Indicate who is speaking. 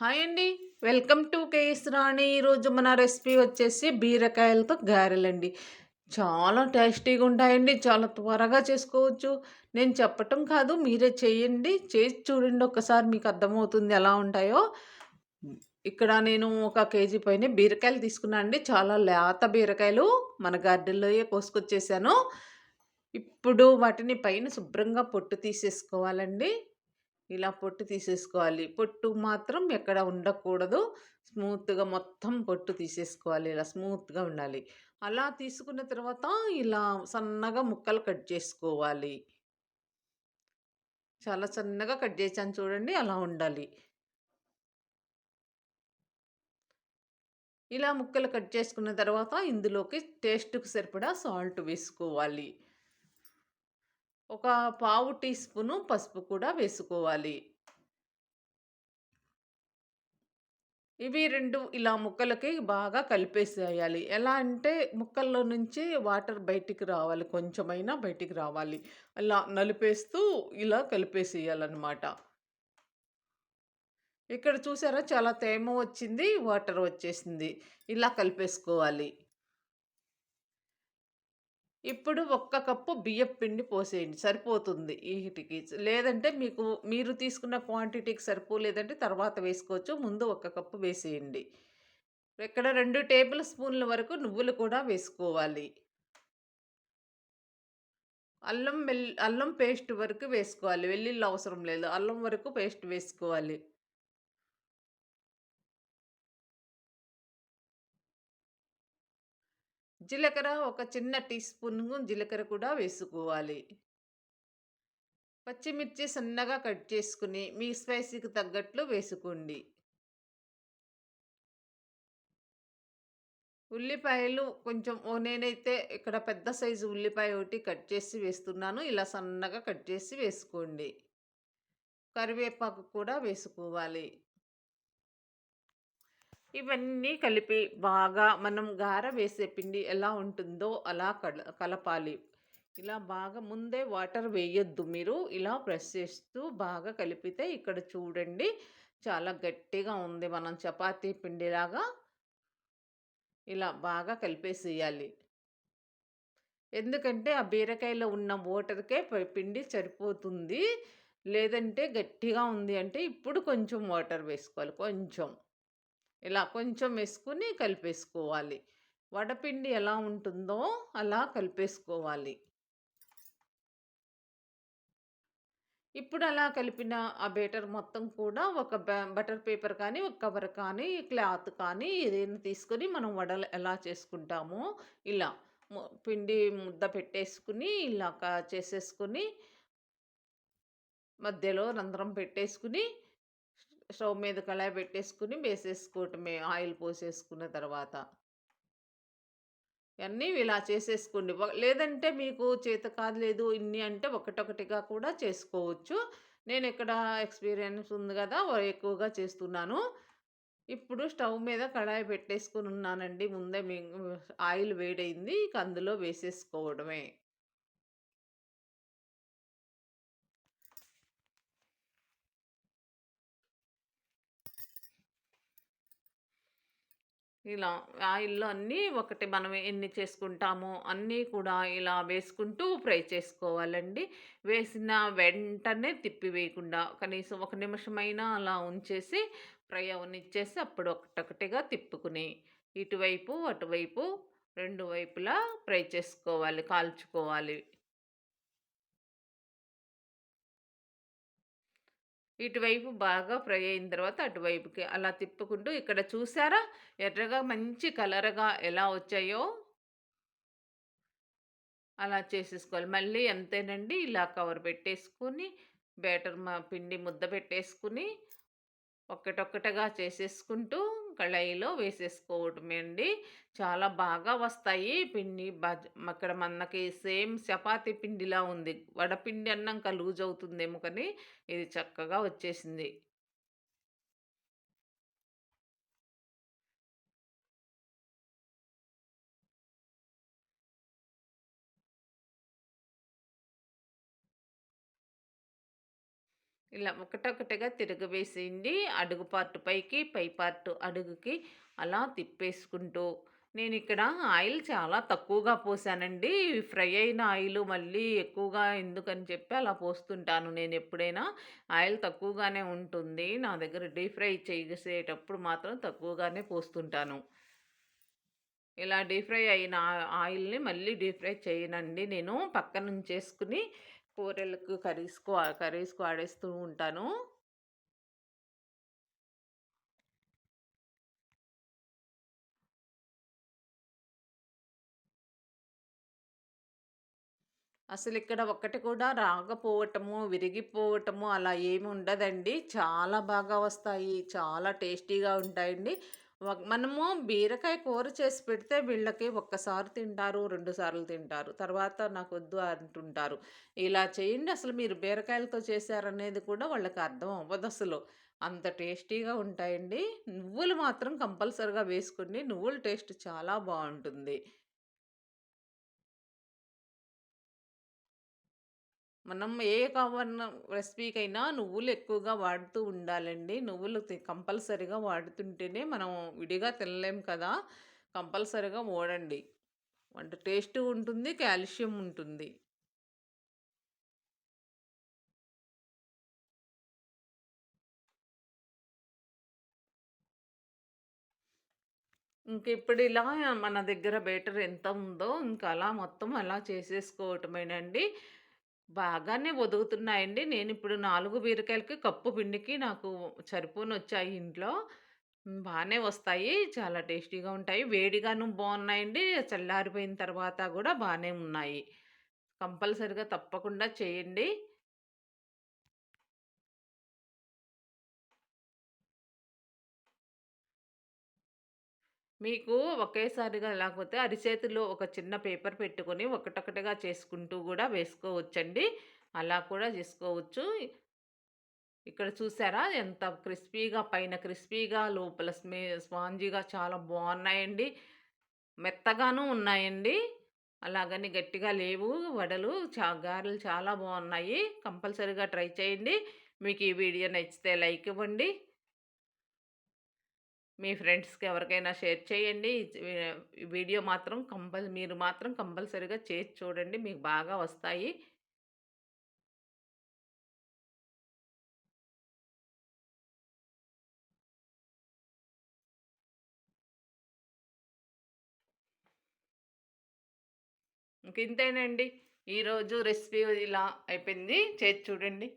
Speaker 1: Hi అండి. Welcome to KS Rani. ఈరోజు మన రెసిపీ వచ్చేసి బీరకాయలతో గారెలండి. చాలా టేస్టీగా ఉంటాయండి. చాలా త్వరగా చేసుకోవచ్చు. నేను చెప్పటం కాదు మీరే చేయండి. చేసి చూడండి ఒకసారి మీకు అర్థమవుతుంది ఎలా ఉంటాయో. ఇక్కడ నేను ఒక కేజీ పైన బీరకాయలు తీసుకున్నాను అండి. చాలా లేత బీరకాయలు మన గార్డెన్లోయే కోసుకొచ్చేసాను. ఇప్పుడు వాటిని పైన శుభ్రంగా పొట్టు తీసేసుకోవాలండి. ఇలా పొట్టు తీసేసుకోవాలి. పొట్టు మాత్రం ఎక్కడ ఉండకూడదు. స్మూత్గా మొత్తం పొట్టు తీసేసుకోవాలి. ఇలా స్మూత్గా ఉండాలి. అలా తీసుకున్న తర్వాత ఇలా సన్నగా ముక్కలు కట్ చేసుకోవాలి. చాలా సన్నగా కట్ చేశాను చూడండి అలా ఉండాలి. ఇలా ముక్కలు కట్ చేసుకున్న తర్వాత ఇందులోకి టేస్ట్కి సరిపడా సాల్ట్ వేసుకోవాలి. ఒక పావు టీ స్పూను పసుపు కూడా వేసుకోవాలి. ఇవి రెండు ఇలా ముక్కలకి బాగా కలిపేసేయాలి. ఎలా అంటే ముక్కల్లో నుంచి వాటర్ బయటికి రావాలి. కొంచెమైనా బయటికి రావాలి. అలా నలిపేస్తూ ఇలా కలిపేసేయాలన్నమాట. ఇక్కడ చూసారా? చాలా తేమ వచ్చింది వాటర్ వచ్చేసింది. ఇలా కలిపేసుకోవాలి. ఇప్పుడు ఒక్క కప్పు బియ్యం పిండి పోసేయండి సరిపోతుంది వీటికి లేదంటే మీకు మీరు తీసుకున్న క్వాంటిటీకి సరిపోలేదంటే తర్వాత వేసుకోవచ్చు. ముందు ఒక్క కప్పు వేసేయండి. ఇక్కడ రెండు టేబుల్ స్పూన్ల వరకు నువ్వులు కూడా వేసుకోవాలి. అల్లం మెల్ అల్లం పేస్ట్ వరకు వేసుకోవాలి. వెల్లుల్లి అవసరం లేదు. అల్లం వరకు పేస్ట్ వేసుకోవాలి. జీలకర్ర ఒక చిన్న టీ స్పూన్ జీలకర్ర కూడా వేసుకోవాలి. పచ్చిమిర్చి సన్నగా కట్ చేసుకుని మీ స్పైసీకి తగ్గట్లు వేసుకోండి. ఉల్లిపాయలు కొంచెం నేనైతే ఇక్కడ పెద్ద సైజు ఉల్లిపాయ ఒకటి కట్ చేసి వేస్తున్నాను. ఇలా సన్నగా కట్ చేసి వేసుకోండి. కరివేపాకు కూడా వేసుకోవాలి. ఇవన్నీ కలిపి బాగా మనం గార వేసే పిండి ఎలా ఉంటుందో అలా కల కలపాలి. ఇలా బాగా ముందే వాటర్ వేయొద్దు మీరు. ఇలా ప్రెస్ చేస్తూ బాగా కలిపితే ఇక్కడ చూడండి చాలా గట్టిగా ఉంది మనం చపాతీ పిండిలాగా. ఇలా బాగా కలిపేసేయాలి. ఎందుకంటే ఆ బీరకాయలో ఉన్న వాటర్కే పిండి సరిపోతుంది. లేదంటే గట్టిగా ఉంది అంటే ఇప్పుడు కొంచెం వాటర్ వేసుకోవాలి. కొంచెం. ఇలా కొంచెం వేసుకుని కలిపేసుకోవాలి. వడపిండి ఎలా ఉంటుందో అలా కలిపేసుకోవాలి. ఇప్పుడు అలా కలిపిన ఆ బేటర్ మొత్తం కూడా ఒక బటర్ పేపర్ కానీ ఒక కవర్ కానీ క్లాత్ కానీ ఏదైనా తీసుకొని మనం వడలు ఎలా చేసుకుంటామో ఇలా పిండి ముద్ద పెట్టేసుకుని ఇలా చేసేసుకుని మధ్యలో రంధ్రం పెట్టేసుకుని స్టవ్ మీద కళాయి పెట్టేసుకుని వేసేసుకోవటమే ఆయిల్ పోసేసుకున్న తర్వాత. అన్నీ ఇలా చేసేసుకోండి. లేదంటే మీకు చేత కాదు లేదు ఇన్ని అంటే ఒకటొకటిగా కూడా చేసుకోవచ్చు. నేను ఇక్కడ ఎక్స్పీరియన్స్ ఉంది కదా ఎక్కువగా చేస్తున్నాను. ఇప్పుడు స్టవ్ మీద కడాయి పెట్టేసుకుని ఉన్నానండి. ముందే మీ ఆయిల్ వేడైంది ఇక అందులో వేసేసుకోవడమే. ఇలా ఆయిల్లో అన్నీ ఒకటి మనం ఎన్ని చేసుకుంటామో అన్నీ కూడా ఇలా వేసుకుంటూ ఫ్రై చేసుకోవాలండి. వేసిన వెంటనే తిప్పి వేయకుండా కనీసం ఒక నిమిషమైనా అలా ఉంచేసి ఫ్రై అవనిచ్చేసి అప్పుడు ఒకటొకటిగా తిప్పుకుని ఇటువైపు అటువైపు రెండు వైపులా ఫ్రై చేసుకోవాలి కాల్చుకోవాలి. ఇటువైపు బాగా ఫ్రై అయిన తర్వాత అటువైపుకి అలా తిప్పుకుంటూ ఇక్కడ చూసారా? ఎర్రగా మంచి కలర్గా ఎలా వచ్చాయో? అలా చేసేసుకోవాలి. మళ్ళీ ఎంతేనండి ఇలా కవర్ పెట్టేసుకుని బ్యాటర్ మా పిండి ముద్ద పెట్టేసుకుని ఒక్కటొక్కటగా చేసేసుకుంటూ కళాయిలో వేసేసుకోవటమే అండి. చాలా బాగా వస్తాయి. పిండి బజ్ అక్కడ మనకి సేమ్ చపాతీ పిండిలా ఉంది. వడపిండి అన్నాక లూజ్ అవుతుందేమో కానీ ఇది చక్కగా వచ్చేసింది. ఇలా ఒకటొకటిగా తిరగవేసింది అడుగు పార్ట్ పైకి పై పార్ట్ అడుగుకి అలా తిప్పేసుకుంటూ. నేను ఇక్కడ ఆయిల్ చాలా తక్కువగా పోసానండి. ఫ్రై అయిన ఆయిల్ మళ్ళీ ఎక్కువగా ఎందుకని చెప్పి అలా పోస్తుంటాను. నేను ఎప్పుడైనా ఆయిల్ తక్కువగానే ఉంటుంది. నా దగ్గర డీప్ ఫ్రై చేసేటప్పుడు మాత్రం తక్కువగానే పోస్తుంటాను. ఇలా డీప్ ఫ్రై అయిన ఆయిల్ని మళ్ళీ డీప్ ఫ్రై చేయనండి. నేను పక్కన ఉంచేసుకుని కూరలకు కర్రీస్కు కర్రీస్కు వాడేస్తూ ఉంటాను అసలు ఇక్కడ ఒక్కటి కూడా రాకపోవటము, విరిగిపోవటము అలా ఏమి ఉండదండి. చాలా బాగా వస్తాయి. చాలా టేస్టీగా ఉంటాయండి. మనము బీరకాయ కూర చేసి పెడితే వీళ్ళకి ఒక్కసారి తింటారు, రెండు సార్లు తింటారు. తర్వాత నాకు వద్దు అంటుంటారు. ఇలా చేయండి అసలు మీరు బీరకాయలతో చేశారనేది కూడా వాళ్ళకి అర్థం అవ్వదు అసలు అంత టేస్టీగా ఉంటాయండి. నువ్వులు మాత్రం కంపల్సరీగా వేసుకోండి. నువ్వుల టేస్ట్ చాలా బాగుంటుంది మనం ఏ కావన్న రెసిపీకైనా నువ్వులు ఎక్కువగా వాడుతూ ఉండాలండి. నువ్వులు కంపల్సరీగా వాడుతుంటేనే మనం విడిగా తినలేం కదా! కంపల్సరీగా ఓడండి అంటే టేస్ట్ ఉంటుంది. కాల్షియం ఉంటుంది. ఇంక ఇప్పుడు ఇలా మన దగ్గర బేటర్ ఎంత ఉందో ఇంకా అలా మొత్తం అలా చేసేసుకోవటమేనండి. బాగానే ఒదుగుతున్నాయండి. నేనిప్పుడు 4 బీరకాయలకి కప్పు పిండికి నాకు సరిపోనొచ్చాయి ఇంట్లో. బానే వస్తాయి. చాలా టేస్టీగా ఉంటాయి. వేడిగాను బావున్నాయండి. చల్లారిపోయిన తర్వాత గూడా బానే ఉన్నాయి. కంపల్సరీగా తప్పకుండా చేయండి. మీకు ఒకేసారిగా లేకపోతే అరిచేతిలో ఒక చిన్న పేపర్ పెట్టుకొని ఒకటొకటిగా చేసుకుంటూ కూడా వేసుకోవచ్చండి. అలా కూడా చేసుకోవచ్చు. ఇక్కడ చూసారా? ఎంత క్రిస్పీగా పైన క్రిస్పీగా లోపల స్మే స్పాంజీగా చాలా బాగున్నాయండి. మెత్తగాను ఉన్నాయండి. అలాగని గట్టిగా లేవు వడలు చా గారెలు చాలా బాగున్నాయి. కంపల్సరీగా ట్రై చేయండి. మీకు ఈ వీడియో నచ్చితే లైక్ ఇవ్వండి. మీ ఫ్రెండ్స్కి ఎవరికైనా షేర్ చేయండి. వీడియో మాత్రం కంపల్ మీరు మాత్రం కంపల్సరీగా చేసి చూడండి. మీకు బాగా వస్తాయి. ఇంకా ఇంతేనండి ఈరోజు రెసిపీ ఇలా అయిపోయింది. చేసి చూడండి.